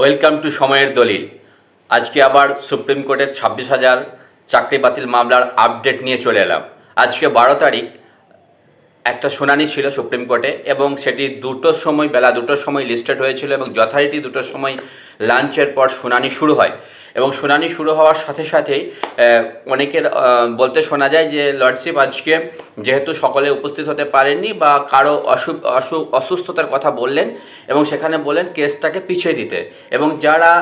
Welcome to সময়ের দলিল। আজকে আবার সুপ্রিম কোর্টের ছাব্বিশ হাজার চাকরি বাতিল মামলার আপডেট নিয়ে চলে এলাম। আজকে বারো তারিখ, একটা শুনানি ছিল সুপ্রিম কোর্টে এবং সেটি দুটোর সময়, বেলা দুটোর সময় লিস্টেড হয়েছিল এবং যথারীতি দুটোর সময় লাঞ্চের পর শুনানি শুরু হয়। এবং শুনানি শুরু হওয়ার সাথে সাথেই অনেকের বলতে শোনা যায় যে লর্ডশিপ আজকে যেহেতু সকলে উপস্থিত হতে পারেননি বা কারও অসু অসু, অসুস্থতার কথা বললেন এবং সেখানে বলেন কেসটাকে পিছিয়ে দিতে এবং যারা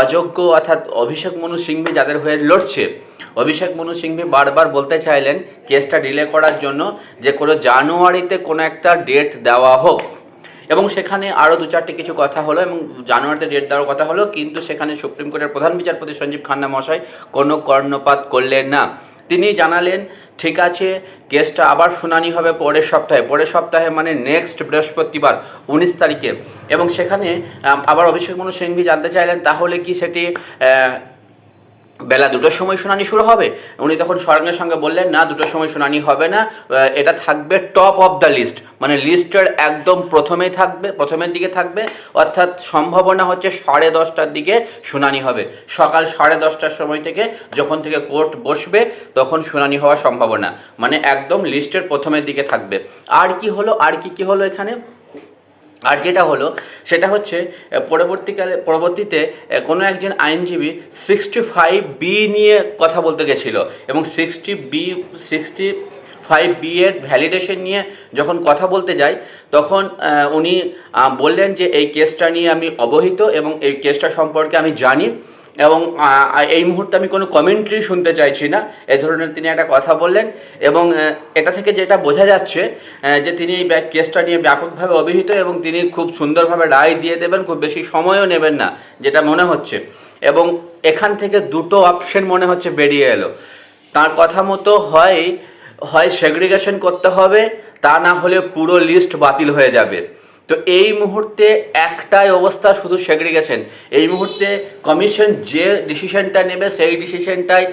অযোগ্য অর্থাৎ অভিষেক মনু সিংভি যাদের হয়ে লড়ছে অভিষেক মনু সিংভি বারবার বলতে চাইলেন কেসটা ডিলে করার জন্য যে কোনো জানুয়ারিতে কোনো একটা ডেট দেওয়া হোক। এবং সেখানে আরও দু চারটে কিছু কথা হলো এবং জানুয়ারিতে ডেট দেওয়ার কথা হলো, কিন্তু সেখানে সুপ্রিম কোর্টের প্রধান বিচারপতি সঞ্জীব খান্না মশাই কোনো কর্ণপাত করলেন না। তিনি জানালেন, ঠিক আছে, কেসটা আবার শুনানি হবে পরের সপ্তাহে। পরের সপ্তাহে মানে নেক্সট বৃহস্পতিবার, উনিশ তারিখে। এবং সেখানে আবার অভিষেক মনু সিংভি জানতে চাইলেন, তাহলে কি সেটি বেলা দুটোর সময় শুনানি শুরু হবে। উনি তখন সঙ্গে সঙ্গে বললেন, না, দুটোর সময় শুনানি হবে না। এটা থাকবে টপ অফ দ্য লিস্ট মানে লিস্টের একদম প্রথমেই থাকবে, প্রথমের দিকে থাকবে। অর্থাৎ সম্ভাবনা হচ্ছে সাড়ে দশটার দিকে শুনানি হবে। সকাল সাড়ে দশটার সময় থেকে যখন থেকে কোর্ট বসবে, তখন শুনানি হওয়ার সম্ভাবনা। মানে একদম লিস্টের প্রথমের দিকে থাকবে। আর কি হলো, আর কি কি হলো এখানে? আর যেটা হলো, সেটা হচ্ছে পরবর্তীকালে, পরবর্তীতে কোনো একজন আইনজীবী সিক্সটি ফাইভ বি নিয়ে কথা বলতে গেছিল এবং sixty B sixty five B এর ভ্যালিডেশন নিয়ে যখন কথা বলতে যাই তখন উনি বললেন যে, এই কেসটা নিয়ে আমি অবহিত এবং এই কেসটা সম্পর্কে আমি জানি। এবং এই মুহূর্তে আমি কোনো কমেন্ট্রি শুনতে চাইছি না। এ ধরনের তিনি একটা কথা বললেন এবং এটা থেকে যেটা বোঝা যাচ্ছে যে তিনি এই কেসটা নিয়ে ব্যাপকভাবে অভিহিত এবং তিনি খুব সুন্দরভাবে রায় দিয়ে দেবেন, খুব বেশি সময়ও নেবেন না, যেটা মনে হচ্ছে। এবং এখান থেকে দুটো অপশন মনে হচ্ছে বেরিয়ে এলো। তার কথা মতো হয় হয় সেগ্রিগেশন করতে হবে, তা না হলে পুরো লিস্ট বাতিল হয়ে যাবে। তো এই মুহূর্তে একটাই অবস্থা, শুধু সেগ্রিগেশন এই মুহূর্তে কমিশন যে ডিসিশনটা নেবে, সেই ডিসিশনটাই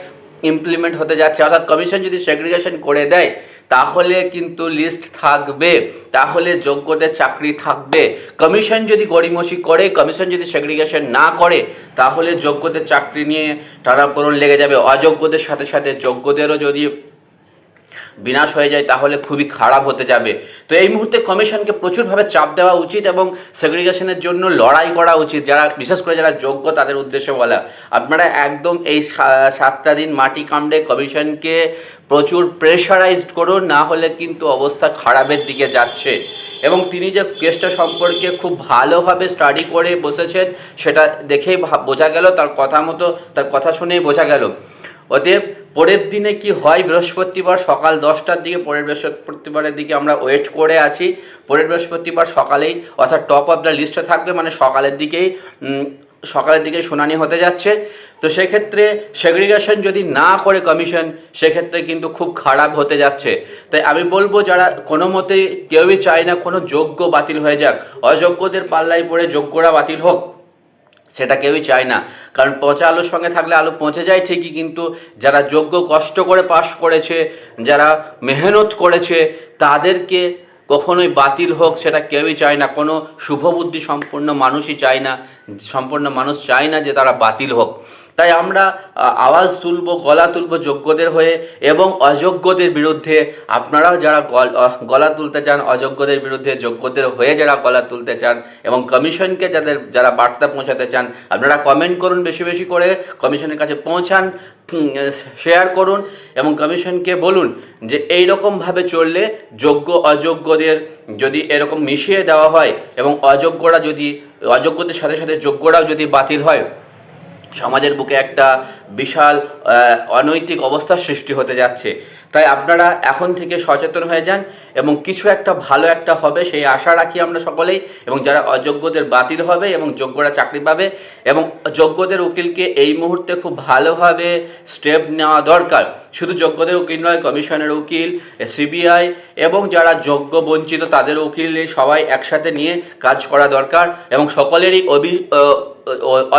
ইমপ্লিমেন্ট হতে যাচ্ছে। অর্থাৎ কমিশন যদি সেগ্রিগেশন করে দেয়, তাহলে কিন্তু লিস্ট থাকবে, তাহলে যোগ্যদের চাকরি থাকবে। কমিশন যদি গড়িমসি করে, কমিশন যদি সেগ্রিগেশন না করে, তাহলে যোগ্যদের চাকরি নিয়ে টানাপোড়ন লেগে যাবে। অযোগ্যদের সাথে সাথে যোগ্যদেরও যদি বিনাশ হয়ে যায়, তাহলে খুবই খারাপ হতে যাবে। তো এই মুহূর্তে কমিশনকে প্রচুরভাবে চাপ দেওয়া উচিত এবং সেগ্রিগেশনের জন্য লড়াই করা উচিত। যারা, বিশেষ করে যারা যোগ্য, তাদের উদ্দেশ্যে বলা। আপনারা একদম এই সাতটা দিন মাটি কামড়ে কমিশনকে প্রচুর প্রেশারাইজড করুন, না হলে কিন্তু অবস্থা খারাপের দিকে যাচ্ছে। এবং তিনি যে কেসটা সম্পর্কে খুব ভালোভাবে স্টাডি করে বসেছেন, সেটা দেখেই বোঝা গেল, তার কথা মতো, তার কথা শুনেই বোঝা গেল। অতএব পরের দিনে কি হয়? বৃহস্পতিবার সকাল দশটার দিকে, পরের বৃহস্পতিবারের দিকে আমরা ওয়েট করে আছি। পরের বৃহস্পতিবার সকালেই, অর্থাৎ টপ অফ দ্য লিস্টে থাকবে মানে সকালের দিকেই সকালের দিকে শুনানি হতে যাচ্ছে। তো সেক্ষেত্রে সেগ্রিগেশন যদি না করে কমিশন সেক্ষেত্রে কিন্তু খুব খারাপ হতে যাচ্ছে। তাই আমি বলব, যারা কোনো মতেই কেউই চায় না কোনো যোগ্য বাতিল হয়ে যাক, অযোগ্যদের পাল্লায় পড়ে যোগ্যরা বাতিল হোক সেটা কেউই চায় না। কারণ পচা আলুর সঙ্গে থাকলে আলু পচে যায় ঠিকই, কিন্তু যারা যোগ্য কষ্ট করে পাশ করেছে, যারা মেহনত করেছে, তাদেরকে কখনোই বাতিল হোক সেটা কেউই চায় না। কোনো শুভবুদ্ধি সম্পন্ন মানুষই চায় না, সম্পন্ন মানুষ চায় না যে তারা বাতিল হোক। তাই আমরা আওয়াজ তুলব, গলা তুলব যোগ্যদের হয়ে এবং অযোগ্যদের বিরুদ্ধে আপনারাও যারা গল- তুলতে চান, অযোগ্যদের বিরুদ্ধে যোগ্যদের হয়ে যারা গলা তুলতে চান এবং কমিশনকে যাদের, যারা বার্তা পৌঁছাতে চান, আপনারা কমেন্ট করুন বেশি বেশি করে, কমিশনের কাছে পৌঁছান শেয়ার করুন এবং কমিশনকে বলুন যে এই রকমভাবে চললে যোগ্য, অযোগ্যদের যদি এরকম মিশিয়ে দেওয়া হয় এবং অযোগ্যরা যদি, অযোগ্যদের সাথে সাথে যোগ্যরাও যদি বাতিল হয় সমাজের বুকে একটা বিশাল অনৈতিক অবস্থার সৃষ্টি হতে যাচ্ছে। তাই আপনারা এখন থেকে সচেতন হয়ে যান এবং কিছু একটা ভালো একটা হবে সেই আশা রাখি আমরা সকলেই এবং যারা অযোগ্যদের বাতিল হবে এবং যোগ্যরা চাকরি পাবে এবং যোগ্যদের উকিলকে এই মুহূর্তে খুব ভালোভাবে স্টেপ নেওয়া দরকার। শুধু যোগ্যদের উকিল নয়, কমিশনের উকিল সিবিআই এবং যারা যোগ্য বঞ্চিত তাদের উকিল সবাই একসাথে নিয়ে কাজ করা দরকার এবং সকলেরই অভি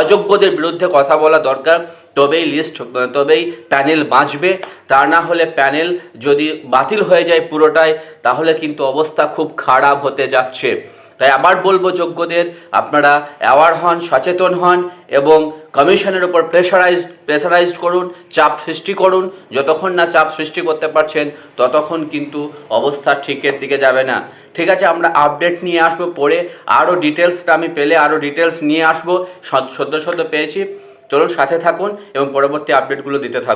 অযোগ্যদের বিরুদ্ধে কথা বলা দরকার। তবেই লিস্ট তবেই প্যানেল বাঁচবে। তা না হলে প্যানেল যদি বাতিল হয়ে যায় পুরোটাই, তাহলে কিন্তু অবস্থা খুব খারাপ হতে যাচ্ছে। তাই আবার বলব যোগ্যদের, আপনারা অ্যাওয়ার হন, সচেতন হন এবং কমিশনের উপর প্রেশারাইজ প্রেশারাইজড করুন, চাপ সৃষ্টি করুন। যতক্ষণ না চাপ সৃষ্টি করতে পারছেন, ততক্ষণ কিন্তু অবস্থা ঠিকের দিকে যাবে না। ঠিক আছে, আমরা আপডেট নিয়ে আসব পরে। আরও ডিটেলসটা আমি পেলে আরও ডিটেলস নিয়ে আসব। সদ- সদ্য সদ্য পেয়েছি। চলুন সাথে থাকুন এবং পরবর্তী আপডেটগুলো দিতে থাকুন।